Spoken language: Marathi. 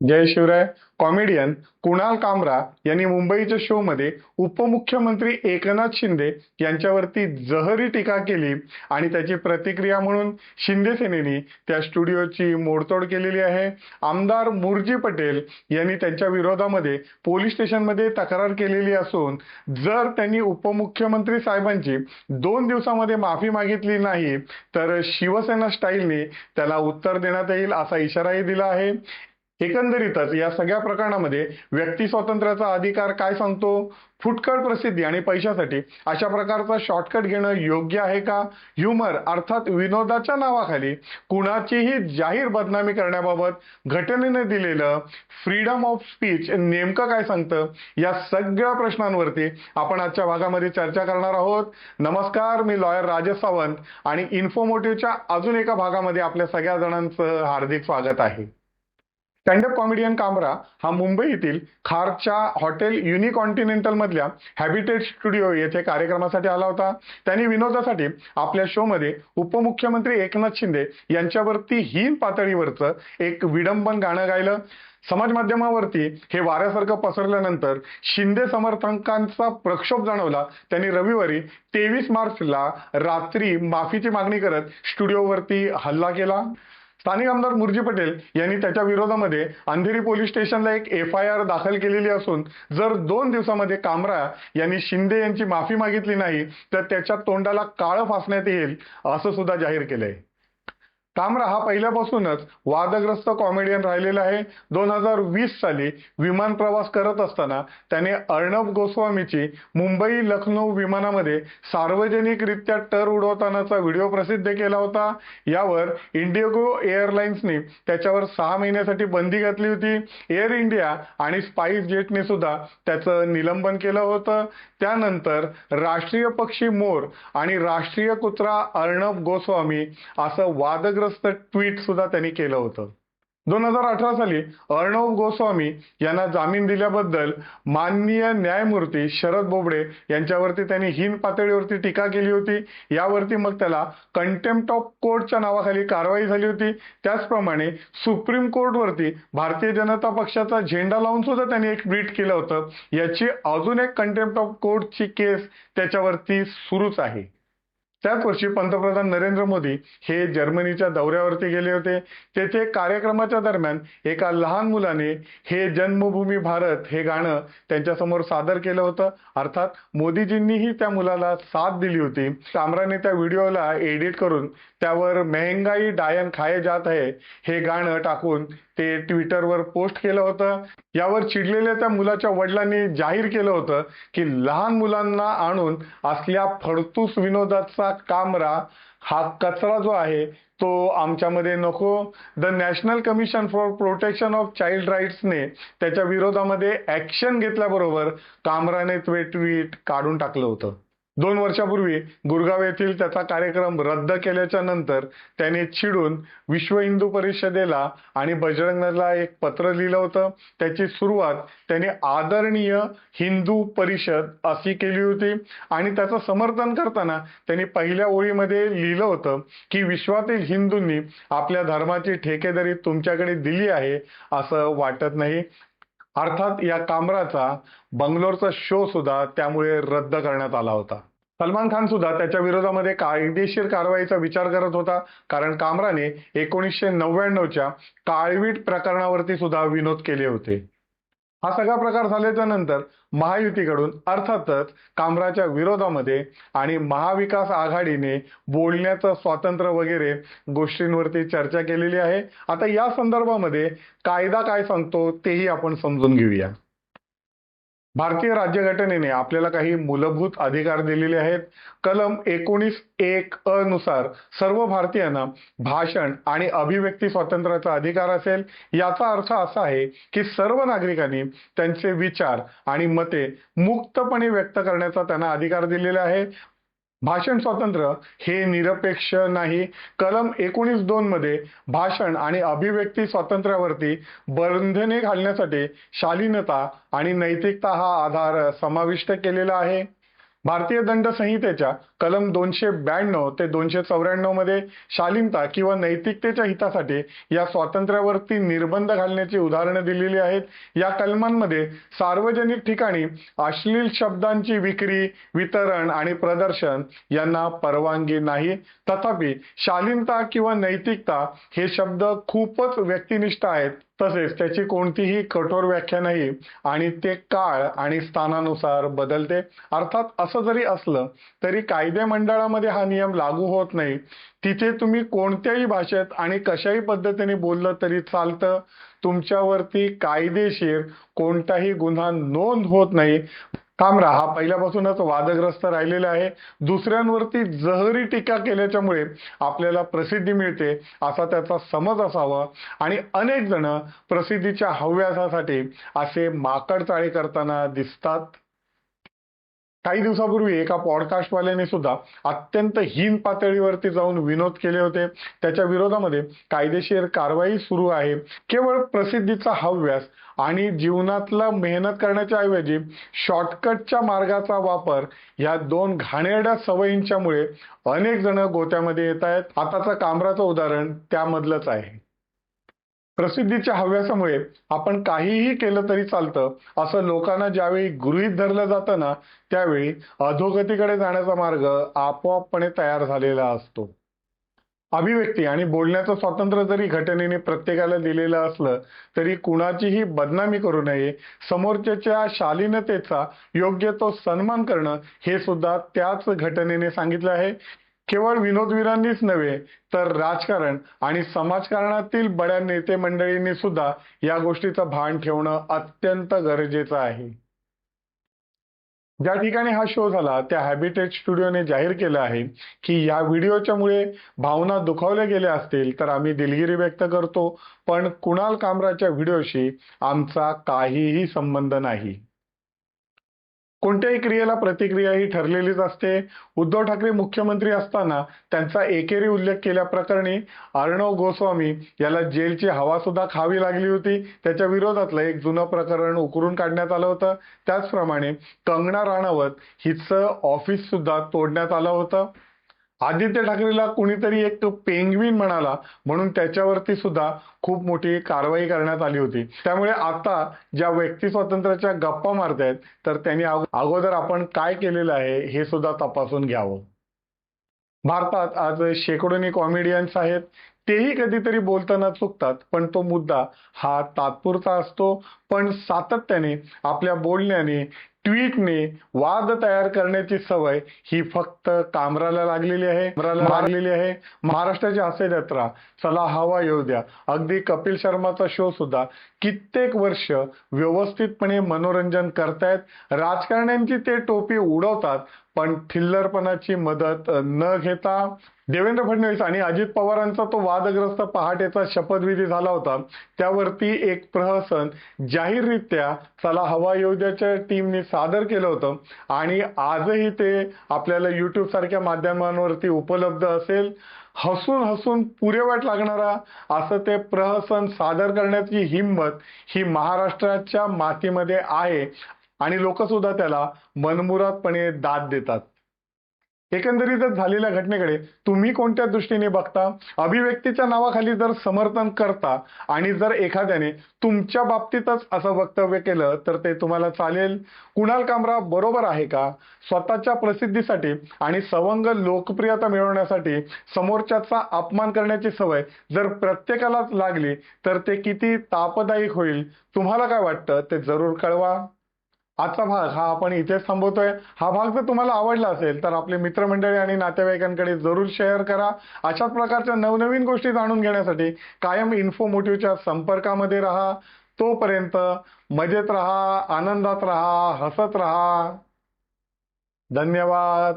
जय शिवराय. कॉमेडियन कुणाल कामरा यांनी मुंबईच्या शो मध्ये उपमुख्यमंत्री एकनाथ शिंदे यांच्यावरती जहरी टीका केली आणि त्याची प्रतिक्रिया म्हणून शिंदे सेनेने त्या स्टुडिओची मोडतोड केलेली आहे. आमदार मुरजी पटेल यांनी त्यांच्या विरोधामध्ये पोलीस स्टेशनमध्ये तक्रार केलेली असून जर त्यांनी उपमुख्यमंत्री साहेबांची दोन दिवसामध्ये माफी मागितली नाही तर शिवसेना स्टाईलने त्याला उत्तर देण्यात येईल असा इशाराही दिला आहे. एकंदरीतच या सगळ्या प्रकरणामध्ये व्यक्ती स्वातंत्र्याचा अधिकार काय सांगतो? फुटकळ प्रसिद्धी आणि पैशासाठी. अशा प्रकारचा शॉर्टकट घेणं योग्य आहे का? ह्युमर अर्थात विनोदाच्या नावाखाली कुणाचीही जाहीर बदनामी करण्याबाबत घटनेने दिलेलं फ्रीडम ऑफ स्पीच नेमकं काय सांगतं? या सगळ्या प्रश्नांवरती आपण आजच्या भागामध्ये चर्चा करणार आहोत. नमस्कार मी लॉयर राजेश सावंत आणि इन्फोमोटिव्हच्या अजून एका भागामध्ये आपल्या सगळ्या जणांचं हार्दिक स्वागत आहे. स्टँडअप कॉमेडियन कामरा हा मुंबई येथील खारच्या हॉटेल युनिकॉन्टिनेंटल मधल्या हॅबिटेट स्टुडिओ येथे कार्यक्रमासाठी आला होता. त्यांनी विनोदासाठी आपल्या शो मध्ये उपमुख्यमंत्री एकनाथ शिंदे यांच्यावरती हीन पातळीवरचं एक विडंबन गाणं गायलं. समाज माध्यमावरती हे वाऱ्यासारखं पसरल्यानंतर शिंदे समर्थकांचा प्रक्षोभ जाणवला. त्यांनी रविवारी तेवीस मार्चला रात्री माफीची मागणी करत स्टुडिओवरती हल्ला केला. स्थानिक आमदार मुरजी पटेल यांनी त्याच्या विरोधामध्ये अंधेरी पोलीस स्टेशनला एक एफ आय आर दाखल केलेली असून जर दोन दिवसामध्ये कामरा यांनी शिंदे यांची माफी मागितली नाही तर त्याच्या तोंडाला काळं फासण्यात येईल असं सुद्धा जाहीर केलंय. कामरा हा पहिल्यापासूनच वादग्रस्त कॉमेडियन राहिलेला आहे. दोन हजार वीस साली विमान प्रवास करत असताना त्याने अर्णब गोस्वामीची मुंबई लखनौ विमानामध्ये सार्वजनिकरित्या टर उडवतानाचा व्हिडिओ प्रसिद्ध केला होता. यावर इंडिगो एअरलाइन्सने त्याच्यावर सहा महिन्यासाठी बंदी घातली होती. एअर इंडिया आणि स्पाइस जेटने सुद्धा त्याचं निलंबन केलं होतं. त्यानंतर राष्ट्रीय पक्षी मोर आणि राष्ट्रीय कुत्रा अर्णब गोस्वामी असं वादग्रस्त ट्विट सुद्धा त्यांनी केलं होतं. दोन हजार अठरा साली अर्णव गोस्वामी यांना जामीन दिल्याबद्दल माननीय न्यायमूर्ती शरद बोबडे यांच्यावरती त्यांनी हीन पातळीवरती टीका केली होती. यावरती मग त्याला कंटेम्प्ट ऑफ कोर्टच्या नावाखाली कारवाई झाली होती. त्याचप्रमाणे सुप्रीम कोर्टवरती भारतीय जनता पक्षाचा झेंडा लावून सुद्धा त्यांनी एक ट्विट केलं होतं. याची अजून एक कंटेम्प्ट ऑफ कोर्टची केस त्याच्यावरती सुरूच आहे. त्याच वर्षी पंतप्रधान नरेंद्र मोदी हे जर्मनीच्या दौऱ्यावरती गेले होते. तेथे कार्यक्रमाच्या दरम्यान एका लहान मुलाने हे जन्मभूमी भारत हे गाणं त्यांच्यासमोर सादर केलं होतं. अर्थात मोदीजींनीही त्या मुलाला साथ दिली होती. कामराने त्या व्हिडिओला एडिट करून त्यावर मेहंगाई डायन खाये जात आहे हे गाणं टाकून ते ट्विटरवर पोस्ट केलं होतं. यावर चिडलेल्या त्या मुलाच्या वडिलांनी जाहीर केलं होतं की लहान मुलांना आणून असल्या फडतूस विनोदाचा कामरा हा कचरा जो आहे तो आमच्यामध्ये नको. The National Commission for Protection of Child राईट्सने त्याच्या विरोधामध्ये ऍक्शन घेतल्याबरोबर कामराने ते ट्विट काढून टाकलं होतं. दोन वर्षापूर्वी गुरगाव येथील त्याचा कार्यक्रम रद्द केल्याच्यानंतर त्याने चिडून विश्व हिंदू परिषदेला आणि बजरंगला एक पत्र लिहिलं होतं. त्याची सुरुवात त्याने आदरणीय हिंदू परिषद अशी केली होती. आणि त्याचं समर्थन करताना त्यांनी पहिल्या ओळीमध्ये लिहिलं होतं की विश्वातील हिंदूंनी आपल्या धर्माची ठेकेदारी तुमच्याकडे दिली आहे असं वाटत नाही. अर्थात या कामराचा बंगलोरचा शो सुद्धा त्यामुळे रद्द करण्यात आला होता. सलमान खान सुद्धा त्याच्या विरोधामध्ये कायदेशीर कारवाईचा विचार करत होता कारण कामराने एकोणीसशे नव्याण्णवच्या काळवीट प्रकरणावरती सुद्धा विनोद केले होते. हा सगळा प्रकार झाल्याच्यानंतर महायुतीकडून अर्थातच कामराच्या विरोधामध्ये आणि महाविकास आघाडीने बोलण्याचं स्वातंत्र्य वगैरे गोष्टींवरती चर्चा केलेली आहे. आता या संदर्भामध्ये कायदा काय सांगतो तेही आपण समजून घेऊया. भारतीय राज्यघटनेने आपल्याला काही मूलभूत अधिकार दिलेले आहेत. कलम एकोणीस एक अ नुसार सर्व भारतीयांना भाषण आणि अभिव्यक्ती स्वातंत्र्याचा अधिकार असेल. याचा अर्थ असा आहे की सर्व नागरिकांनी त्यांचे विचार आणि मते मुक्तपणे व्यक्त करण्याचा त्यांना अधिकार दिलेला आहे. भाषण स्वातंत्र्य हे निरपेक्ष नाही. कलम एकोणीस दोन मध्ये भाषण आणि अभिव्यक्ती स्वातंत्र्यावरती बंधने घालण्यासाठी शालीनता आणि नैतिकता हा आधार समाविष्ट केलेला आहे. भारतीय दंड संहितेच्या कलम दोनशे ब्याण्णव ते दोनशे चौऱ्याण्णवमध्ये शालीनता किंवा नैतिकतेच्या हितासाठी या स्वातंत्र्यावरती निर्बंध घालण्याची उदाहरणं दिलेली आहेत. या कलमांमध्ये सार्वजनिक ठिकाणी अश्लील शब्दांची विक्री वितरण आणि प्रदर्शन यांना परवानगी नाही. तथापि शालीनता किंवा नैतिकता हे शब्द खूपच व्यक्तिनिष्ठ आहेत. तसेच त्याची कोणतीही कठोर व्याख्या नाही आणि ते काळ आणि स्थानानुसार बदलते. अर्थात असं जरी असलं तरी कायदे मंडळामध्ये हा नियम लागू होत नाही. तिथे तुम्ही कोणत्याही भाषेत आणि कशाही पद्धतीने बोललं तरी चालतं. तुमच्यावरती कायदेशीर कोणताही गुन्हा नोंद होत नाही. कामरा हा पहिल्यापासूनच वादग्रस्त राहिलेला आहे. दुसऱ्यांवरती जहरी टीका केल्याच्यामुळे आपल्याला प्रसिद्धी मिळते असा त्याचा समज असावा. आणि अनेक जण प्रसिद्धीच्या हव्यासासाठी असे माकडचाळी करताना दिसतात. काही दिवसापूर्वी एका पॉडकास्टवाल्याने सुद्धा अत्यंत हीन पातळीवरती जाऊन विनोद केले होते. त्याच्या विरोधामध्ये कायदेशीर कारवाई सुरू आहे. केवळ प्रसिद्धीचा हव्यास आणि जीवनातला मेहनत करण्याच्या ऐवजी शॉर्टकटच्या मार्गाचा वापर या दोन घाणेरड्या सवयींच्यामुळे अनेक जण गोत्यामध्ये येत आहेत. आताचं कामराचं उदाहरण त्यामधलंच आहे. प्रसिद्धीच्या हव्यासामुळे आपण काहीही केलं तरी चालतं असं लोकांना ज्यावेळी गृहीत धरलं जातं ना त्यावेळी अधोगतीकडे जाण्याचा मार्ग आपोआपपणे तयार झालेला असतो. अभिव्यक्ती आणि बोलण्याचं स्वातंत्र्य जरी घटनेने प्रत्येकाला दिलेलं असलं तरी कुणाचीही बदनामी करू नये समोरच्याच्या शालीनतेचा योग्य तो सन्मान करणं हे सुद्धा त्याच घटनेने सांगितलं आहे. केवळ विनोदवीरांनीच नव्हे तर राजकारण आणि समाजकारणातील बड्या नेते मंडळींनी सुद्धा या गोष्टीचं भान ठेवणं अत्यंत गरजेचं आहे. ज्या ठिकाणी हा शो झाला त्या हॅबिटेट स्टुडिओने जाहीर केलं आहे की या व्हिडिओच्या मुळे भावना दुखावल्या गेल्या असतील तर आम्ही दिलगिरी व्यक्त करतो पण कुणाल कामराच्या व्हिडिओशी आमचा काहीही संबंध नाही. कोणत्याही क्रियेला प्रतिक्रिया ही ठरलेलीच असते. उद्धव ठाकरे मुख्यमंत्री असताना त्यांचा एकेरी उल्लेख केल्याप्रकरणी अर्णव गोस्वामी याला जेलची हवा सुद्धा खावी लागली होती. त्याच्या विरोधातलं एक जुनं प्रकरण उकरून काढण्यात आलं होतं. त्याचप्रमाणे कंगना राणावत हिचं ऑफिस सुद्धा तोडण्यात आलं होतं. आदित्य ठाकरेला कुणीतरी एक पेंग्विन म्हणाला म्हणून त्याच्यावरती सुद्धा खूप मोठी कारवाई करण्यात आली होती. त्यामुळे आता ज्या व्यक्ती स्वातंत्र्याच्या गप्पा मारतायत तर त्यांनी अगोदर आपण काय केलेलं आहे हे सुद्धा तपासून घ्यावं. भारतात आज शेकडोनी कॉमेडियन्स आहेत तेही कधीतरी बोलताना चुकतात पण तो मुद्दा हा तात्पुरता असतो पण सातत्याने आपल्या बोलण्याने ट्विटने वाद तयार करण्याची सवय ही फक्त कामराला लागलेली आहे. लागलेली आहे. महाराष्ट्राची हास्य जत्रा चला हवा येऊ द्या. अगदी कपिल शर्माचा शो सुद्धा कित्येक वर्ष व्यवस्थितपणे मनोरंजन करतायत. राजकारण्यांची ते टोपी उडवतात पण थिल्लरपणाची मदत न घेता देवेंद्र फडणवीस आणि अजित पवारांचा तो वादग्रस्त पहाटेचा शपथविधी झाला होता. त्यावरती एक प्रहसन जाहीररित्या चला हवा योद्याच्या टीमने सादर केलं होतं. आणि आजही ते आपल्याला युट्यूब सारख्या माध्यमांवरती उपलब्ध असेल. हसून हसून पुरे वाट लागणारा असं ते प्रहसन सादर करण्याची हिंमत ही महाराष्ट्राच्या मातीमध्ये आहे. आणि लोक सुद्धा त्याला मनमुरादपणे दाद देतात. एकंदरीतच झालेल्या घटनेकडे तुम्ही कोणत्या दृष्टीने बघता? अभिव्यक्तीच्या नावाखाली जर समर्थन करता आणि जर एखाद्याने तुमच्या बाबतीतच असं वक्तव्य केलं तर ते तुम्हाला चालेल. कुणाल कामरा बरोबर आहे का? स्वतःच्या प्रसिद्धीसाठी आणि सवंग लोकप्रियता मिळवण्यासाठी समोरच्याचा अपमान करण्याची सवय जर प्रत्येकालाच लागली तर ते किती तापदायक होईल? तुम्हाला काय वाटतं? ते जरूर कळवा. आजचा भाग हा आपण इथेच थांबवतोय. हा भाग जर तुम्हाला आवडला असेल तर आपले मित्रमंडळी आणि नातेवाईकांकडे जरूर शेअर करा. अशाच प्रकारच्या नवनवीन गोष्टी जाणून घेण्यासाठी कायम इन्फोमोटिव्हच्या संपर्कामध्ये राहा. तोपर्यंत मजेत राहा आनंदात राहा हसत राहा. धन्यवाद.